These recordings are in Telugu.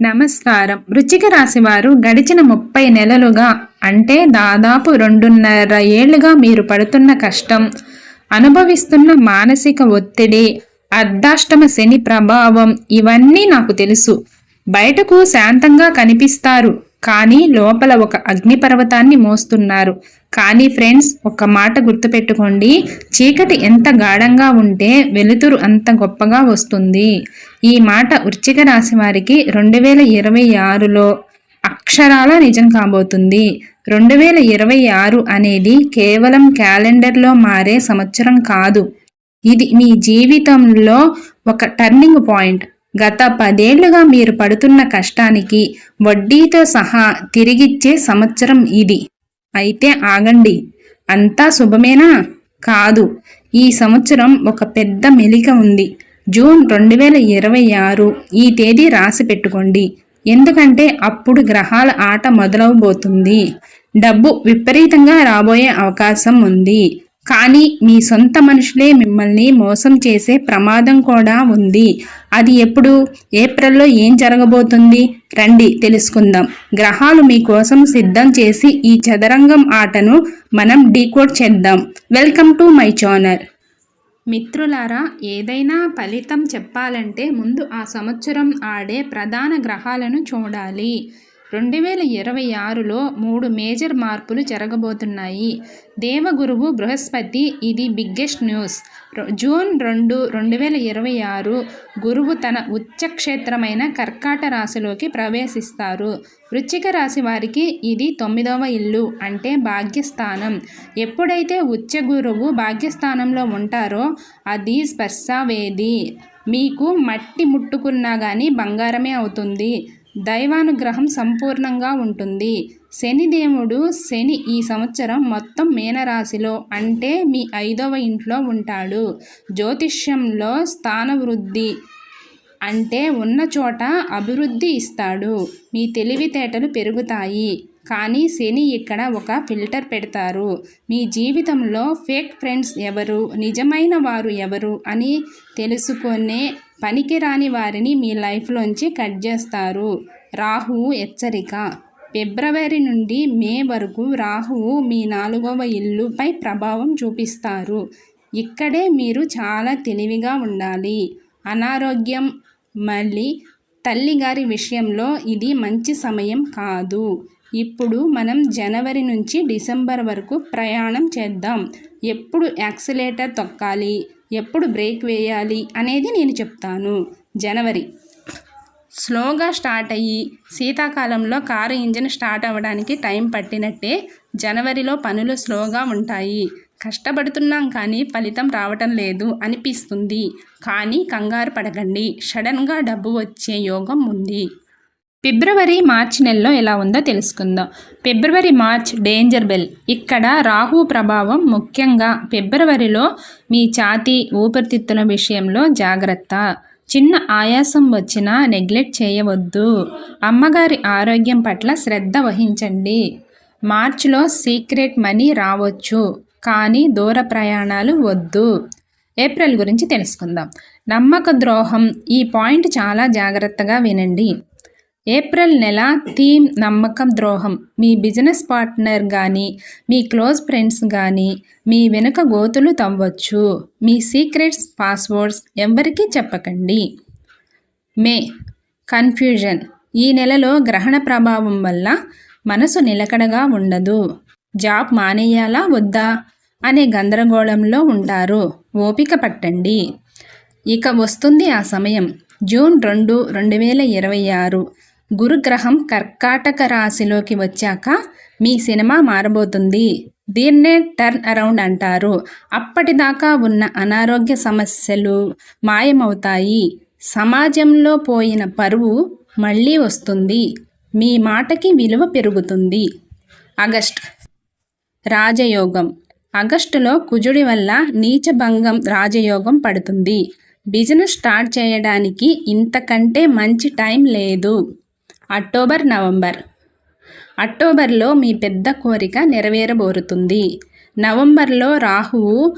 నమస్కారం. వృచ్చిక రాశి వారు గడిచిన ముప్పై నెలలుగా అంటే దాదాపు రెండున్నర ఏళ్ళుగా మీరు పడుతున్న కష్టం అనుభవిస్తున్న మానసిక ఒత్తిడి అర్ధాష్టమ శని ప్రభావం ఇవన్నీ నాకు తెలుసు. బయటకు శాంతంగా కనిపిస్తారు. కానీ లోపల ఒక అగ్నిపర్వతాన్ని మోస్తున్నారు. కానీ ఫ్రెండ్స్ ఒక మాట గుర్తుపెట్టుకోండి. చీకటి ఎంత గాఢంగా ఉంటే వెలుతురు అంత గొప్పగా వస్తుంది. ఈ మాట వృచ్చిక రాశి వారికి రెండు వేల ఇరవై ఆరులో అక్షరాల నిజం కాబోతుంది. రెండు వేల ఇరవై ఆరు అనేది కేవలం క్యాలెండర్లో మారే సంవత్సరం కాదు. ఇది మీ జీవితంలో ఒక టర్నింగ్ పాయింట్ గత పదేళ్ళుగా మీరు పడుతున్న కష్టానికి వడ్డీతో సహా తిరిగిచ్చే సంవత్సరం ఇది. అయితే ఆగండి. అంతా శుభమేనా? కాదు. ఈ సంవత్సరం ఒక పెద్ద మెలిక ఉంది. జూన్ రెండు వేల ఇరవై ఆరు ఈ తేదీ రాసి పెట్టుకోండి. ఎందుకంటే అప్పుడు గ్రహాల ఆట మొదలవబోతుంది. డబ్బు విపరీతంగా రాబోయే అవకాశం ఉంది. కానీ మీ సొంత మనుషులే మిమ్మల్ని మోసం చేసే ప్రమాదం కూడా ఉంది. అది ఎప్పుడు? ఏప్రిల్లో ఏం జరగబోతుంది? రండి తెలుసుకుందాం. గ్రహాలు మీకోసం సిద్ధం చేసి ఈ చదరంగం ఆటను మనం డీకోడ్ చేద్దాం. Welcome to my channel. మిత్రులారా ఏదైనా ఫలితం చెప్పాలంటే ముందు ఆ సంవత్సరం ఆడే ప్రధాన గ్రహాలను చూడాలి. రెండు వేల ఇరవై ఆరులో మూడు మేజర్ మార్పులు జరగబోతున్నాయి. దేవగురువు బృహస్పతి ఇది బిగ్గెస్ట్ న్యూస్. జూన్ రెండు రెండు వేల ఇరవై ఆరు గురువు తన ఉచ్చక్షేత్రమైన కర్కాట రాశిలోకి ప్రవేశిస్తారు. వృచ్చిక రాశి వారికి ఇది తొమ్మిదవ ఇల్లు అంటే భాగ్యస్థానం. ఎప్పుడైతే ఉచ్చ గురువు భాగ్యస్థానంలో ఉంటారో అది స్పర్శవేది మీకు మట్టి ముట్టుకున్నా కానీ బంగారమే అవుతుంది. దైవానుగ్రహం సంపూర్ణంగా ఉంటుంది. శనిదేవుడు శని ఈ సంవత్సరం మొత్తం మీనరాశిలో అంటే మీ ఐదవ ఇంట్లో ఉంటాడు. జ్యోతిష్యంలో స్థానవృద్ధి అంటే ఉన్న చోట అభివృద్ధి ఇస్తాడు. మీ తెలివితేటలు పెరుగుతాయి. కానీ శని ఇక్కడ ఒక ఫిల్టర్ పెడతారు. మీ జీవితంలో ఫేక్ ఫ్రెండ్స్ ఎవరు? నిజమైన వారు ఎవరు? అని తెలుసుకునే పనికిరాని వారిని మీ లైఫ్లోంచి కట్ చేస్తారు. రాహువు హెచ్చరిక. ఫిబ్రవరి నుండి మే వరకు రాహువు మీ నాలుగవ ఇల్లుపై ప్రభావం చూపిస్తారు. ఇక్కడే మీరు చాలా తెలివిగా ఉండాలి. అనారోగ్యం మళ్ళీ తల్లిగారి విషయంలో ఇది మంచి సమయం కాదు. ఇప్పుడు మనం జనవరి నుంచి డిసెంబర్ వరకు ప్రయాణం చేద్దాం. ఎప్పుడు యాక్సిలేటర్ తొక్కాలి ఎప్పుడు బ్రేక్ వేయాలి అనేది నేను చెప్తాను. జనవరి. స్లోగా స్టార్ట్ అయ్యి శీతాకాలంలో కారు ఇంజిన్ స్టార్ట్ అవ్వడానికి టైం పట్టినట్టే జనవరిలో పనులు స్లోగా ఉంటాయి. కష్టపడుతున్నాం కానీ ఫలితం రావటం లేదు అనిపిస్తుంది. కానీ కంగారు పడకండి. సడన్గా డబ్బు వచ్చే యోగం ఉంది. ఫిబ్రవరి మార్చ్ నెలలో ఎలా ఉందో తెలుసుకుందాం. ఫిబ్రవరి మార్చ్ డేంజర్ బెల్. ఇక్కడ రాహు ప్రభావం ముఖ్యంగా ఫిబ్రవరిలో మీ ఛాతీ ఊపిరితిత్తుల విషయంలో జాగ్రత్త. చిన్న ఆయాసం వచ్చినా నెగ్లెక్ట్ చేయవద్దు. అమ్మగారి ఆరోగ్యం పట్ల శ్రద్ధ వహించండి. మార్చిలో సీక్రెట్ మనీ రావచ్చు కానీ దూర ప్రయాణాలు వద్దు. ఏప్రిల్ గురించి తెలుసుకుందాం. నమ్మక ద్రోహం. ఈ పాయింట్ చాలా జాగ్రత్తగా వినండి. ఏప్రిల్ నెల థీమ్ నమ్మకం ద్రోహం. మీ బిజినెస్ పార్ట్నర్ కానీ మీ క్లోజ్ ఫ్రెండ్స్ కానీ మీ వెనుక గోతులు తవ్వచ్చు. మీ సీక్రెట్స్ పాస్వర్డ్స్ ఎవరికీ చెప్పకండి. మే. కన్ఫ్యూజన్. ఈ నెలలో గ్రహణ ప్రభావం వల్ల మనసు నిలకడగా ఉండదు. జాబ్ మానేయాలా వద్దా అనే గందరగోళంలో ఉంటారు. ఓపిక పట్టండి. ఇక వస్తుంది ఆ సమయం. జూన్ రెండు రెండు వేల ఇరవై ఆరు. గురుగ్రహం కర్కాటక రాశిలోకి వచ్చాక మీ సినిమా మారబోతుంది. దీన్నే టర్న్ అరౌండ్ అంటారు. అప్పటిదాకా ఉన్న అనారోగ్య సమస్యలు మాయమవుతాయి. సమాజంలో పోయిన పరువు మళ్ళీ వస్తుంది. మీ మాటకి విలువ పెరుగుతుంది. ఆగస్ట్ రాజయోగం. ఆగస్టులో కుజుడి వల్ల నీచభంగం రాజయోగం పడుతుంది. బిజినెస్ స్టార్ట్ చేయడానికి ఇంతకంటే మంచి టైం లేదు. October November. అక్టోబర్లో మీ పెద్ద కోరిక నెరవేరబోరుతుంది. నవంబర్లో రాహువు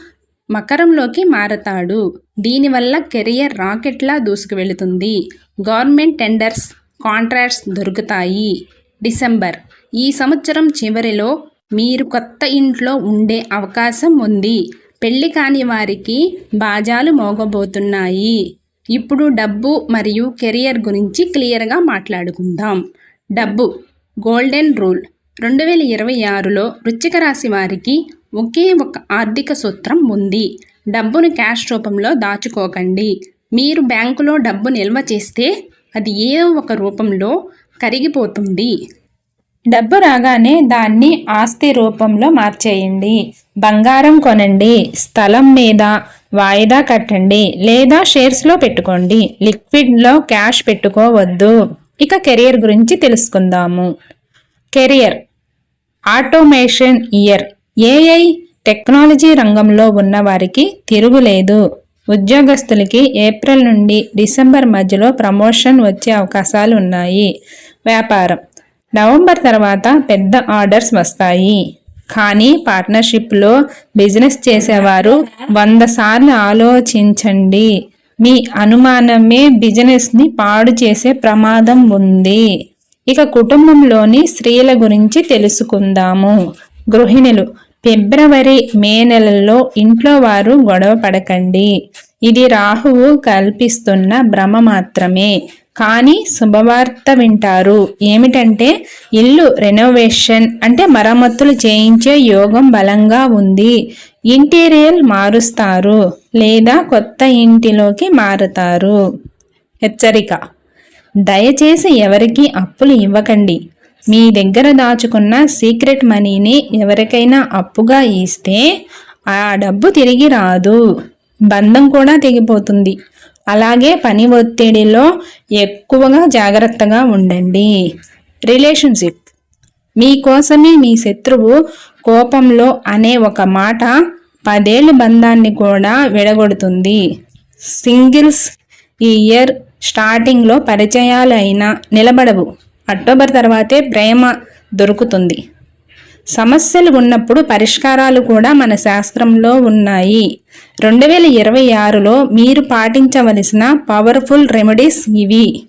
మకరంలోకి మారతాడు. దీనివల్ల కెరియర్ రాకెట్లా దూసుకువెళుతుంది. గవర్నమెంట్ టెండర్స్ కాంట్రాక్ట్స్ దొరుకుతాయి. డిసెంబర్. ఈ సంవత్సరం చివరిలో మీరు కొత్త ఇంట్లో ఉండే అవకాశం ఉంది. పెళ్ళి కాని వారికి బాజాలు మోగబోతున్నాయి. ఇప్పుడు డబ్బు మరియు కెరియర్ గురించి క్లియర్గా మాట్లాడుకుందాం. డబ్బు గోల్డెన్ రూల్. రెండు వేల ఇరవై ఆరులో వృశ్చిక రాశి వారికి ఒకే ఒక ఆర్థిక సూత్రం ఉంది. డబ్బును క్యాష్ రూపంలో దాచుకోకండి. మీరు బ్యాంకులో డబ్బు నిల్వ చేస్తే అది ఏదో ఒక రూపంలో కరిగిపోతుంది. డబ్బు రాగానే దాన్ని ఆస్తి రూపంలో మార్చేయండి. బంగారం కొనండి. స్థలం మీద వాయిదా కట్టండి. లేదా షేర్స్లో పెట్టుకోండి. లిక్విడ్లో క్యాష్ పెట్టుకోవద్దు. ఇక కెరియర్ గురించి తెలుసుకుందాము. Career. Automation year. AI technology రంగంలో ఉన్న వారికి తిరుగులేదు ఉద్యోగస్తులకి ఏప్రిల్ నుండి డిసెంబర్ మధ్యలో ప్రమోషన్ వచ్చే అవకాశాలు ఉన్నాయి. వ్యాపారం. నవంబర్ తర్వాత పెద్ద ఆర్డర్స్ వస్తాయి. కానీ పార్ట్నర్షిప్లో బిజినెస్ చేసేవారు వంద సార్లు ఆలోచించండి. మీ అనుమానమే బిజినెస్ని పాడు చేసే ప్రమాదం ఉంది. ఇక కుటుంబంలోని స్త్రీల గురించి తెలుసుకుందాము. గృహిణులు ఫిబ్రవరి మే నెలల్లో ఇంట్లో వారు గొడవ పడకండి. ఇది రాహువు కల్పిస్తున్న భ్రమ మాత్రమే. కానీ శుభవార్త వింటారు. ఏమిటంటే ఇల్లు రెనోవేషన్ అంటే మరమ్మతులు చేయించే యోగం బలంగా ఉంది. ఇంటీరియర్ మారుస్తారు లేదా కొత్త ఇంటిలోకి మారుతారు. హెచ్చరిక. దయచేసి ఎవరికి అప్పులు ఇవ్వకండి. మీ దగ్గర దాచుకున్న సీక్రెట్ మనీని ఎవరికైనా అప్పుగా ఇస్తే ఆ డబ్బు తిరిగి రాదు. బంధం కూడా తెగిపోతుంది. అలాగే పని ఒత్తిడిలో ఎక్కువగా జాగ్రత్తగా ఉండండి. రిలేషన్షిప్. మీకోసమే మీ శత్రువు కోపంలో అనే ఒక మాట పదేళ్ళ బంధాన్ని కూడా విడగొడుతుంది. సింగిల్స్ ఈ ఇయర్ స్టార్టింగ్లో పరిచయాలు అయినా నిలబడవు. అక్టోబర్ తర్వాతే ప్రేమ దొరుకుతుంది. సమస్యలు ఉన్నప్పుడు పరిష్కారాలు కూడా మన శాస్త్రంలో ఉన్నాయి. రెండు వేల ఇరవై ఆరులో మీరు పాటించవలసిన పవర్ఫుల్ రెమెడీస్ ఇవి.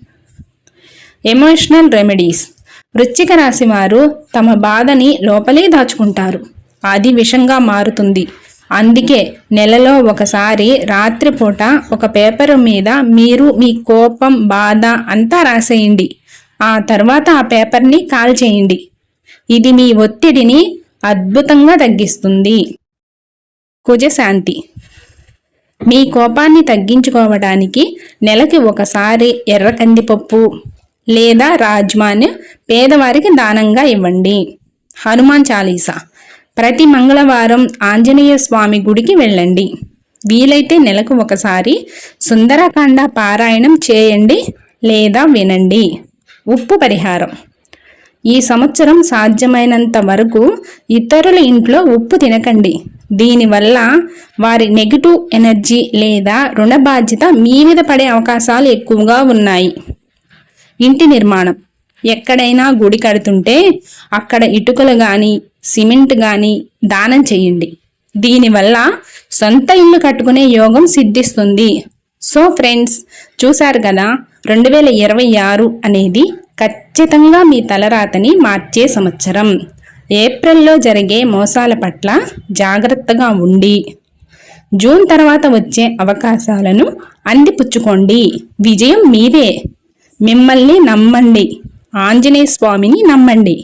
ఎమోషనల్ రెమెడీస్ వృశ్చిక రాశి వారు తమ బాధని లోపలే దాచుకుంటారు. అది విషంగా మారుతుంది. అందుకే నెలలో ఒకసారి రాత్రిపూట ఒక పేపర్ మీద మీరు మీ కోపం బాధ అంతా రాసేయండి. ఆ తర్వాత ఆ పేపర్ని కాల్ చేయండి. ఇది మీ ఒత్తిడిని అద్భుతంగా తగ్గిస్తుంది. కుజశాంతి. మీ కోపాన్ని తగ్గించుకోవడానికి నెలకి ఒకసారి ఎర్ర కందిపప్పు లేదా రాజ్మాన్ పేదవారికి దానంగా ఇవ్వండి. హనుమాన్ చాలీసా. ప్రతి మంగళవారం ఆంజనేయ స్వామి గుడికి వెళ్ళండి. వీలైతే నెలకు ఒకసారి సుందరకాండ పారాయణం చేయండి లేదా వినండి. ఉప్పు పరిహారం. ఈ సంవత్సరం సాధ్యమైనంత వరకు ఇతరుల ఇంట్లో ఉప్పు తినకండి. దీనివల్ల వారి నెగిటివ్ ఎనర్జీ లేదా రుణ బాధ్యత మీ మీద పడే అవకాశాలు ఎక్కువగా ఉన్నాయి. ఇంటి నిర్మాణం. ఎక్కడైనా గుడి కడుతుంటే అక్కడ ఇటుకలు కానీ సిమెంట్ కానీ దానం చేయండి. దీనివల్ల సొంత ఇల్లు కట్టుకునే యోగం సిద్ధిస్తుంది. సో ఫ్రెండ్స్ చూశారు కదా? రెండు వేల ఇరవై ఆరు అనేది ఖచ్చితంగా మీ తలరాతని మార్చే సంవత్సరం. ఏప్రిల్లో జరిగే మోసాల పట్ల జాగ్రత్తగా ఉండి జూన్ తర్వాత వచ్చే అవకాశాలను అందిపుచ్చుకోండి. విజయం మీదే. మిమ్మల్ని నమ్మండి. ఆంజనేయ స్వామిని నమ్మండి.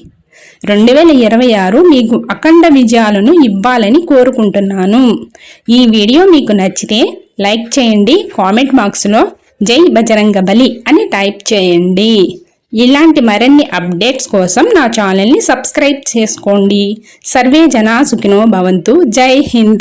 రెండు వేల ఇరవై ఆరు మీకు అఖండ విజయాలను ఇవ్వాలని కోరుకుంటున్నాను. ఈ వీడియో మీకు నచ్చితే లైక్ చేయండి కామెంట్ బాక్స్లో జై బజరంగ బలి అని టైప్ చేయండి. ఇలాంటి మరిన్ని అప్డేట్స్ కోసం నా ఛానల్ని సబ్స్క్రైబ్ చేసుకోండి. సర్వే జనా సుఖినో భవంతు. జై హింద్.